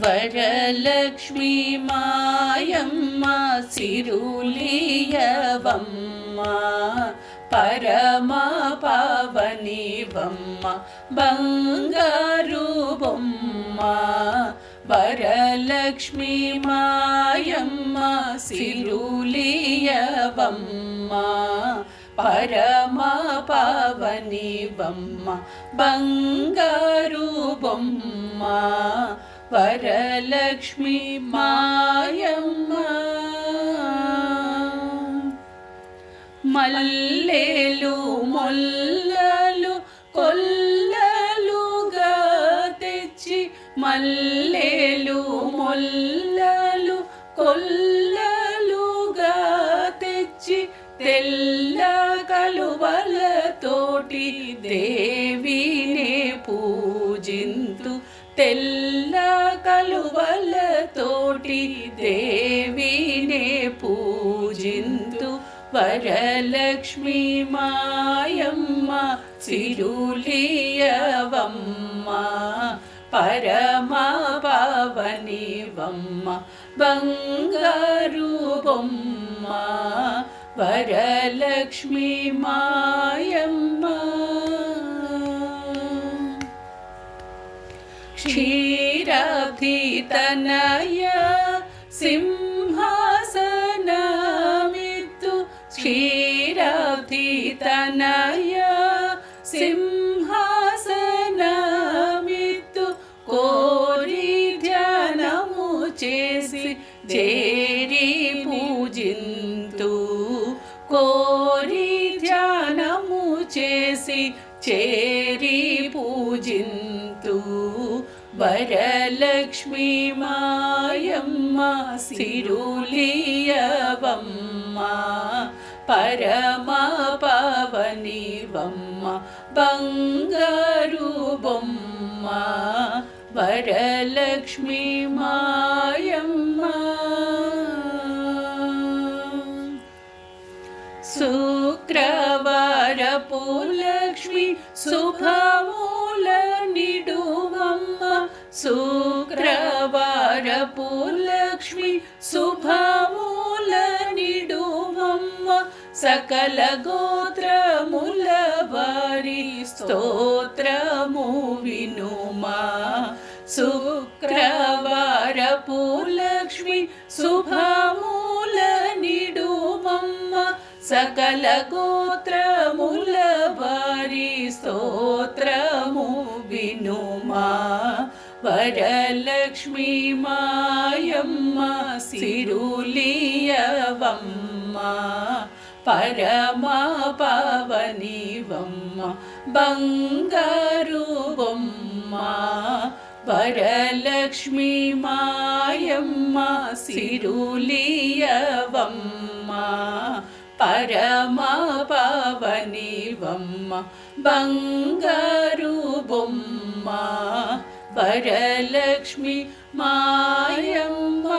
వరలక్ష్మీ మాయమ్మ సిరులియవమ్మ పరమ పవనివమ్మ బంగారు బొమ్మ వరలక్ష్మీ మాయమ్మ సిరులియవమ్మ పరమ పవని బొమ్మ బంగారు బొమ్మ వరలక్ష్మి మాయమ్మ. మల్లెలు మొల్లలు కొల్లలుగా తెచ్చి మల్లెలు మొల్ల దేవినే పూజింతు తెల్ల కలువలతోటి దేవినే పూజింతు వరలక్ష్మీ మాయమ్మ సిరులియవమ్మ పరమ పవనివమ్మ బంగారు బొమ్మ వరలక్ష్మీ మాయమ్మ. श्रीरावथी सिंहासनमितु सिंहासनमित्तु सिंहासनमितु तनय सिंहासनमित्तु कोरि ध्यानमुचे जे वरलक्ष्मी मायम्मा सिरुलियबम्मा परमा पवनि बम्मा भङ्गम्मा वरलक्ष्मी मायम्मा। शुक्रवरपुलक्ष्मी सुभमो శుక్రవారపు లక్ష్మి శుభమూల నిడువమ్మ సకల గోత్రముల వారి స్తోత్రము వినుమా. శుక్రవారపు లక్ష్మి శుభమూల నిడుమమ్మ సకల గోత్రముల వారి వరలక్ష్మీ మాయమ్మ సిరులియవమ్మ పరమ పవనివమ్మ బంగారు బొమ్మ వరలక్ష్మీ మాయమ్మ సిరులియవమ్మ పరమ పవనివమ్మ బంగారు బొమ్మ वरलक्ष्मि मायम्मा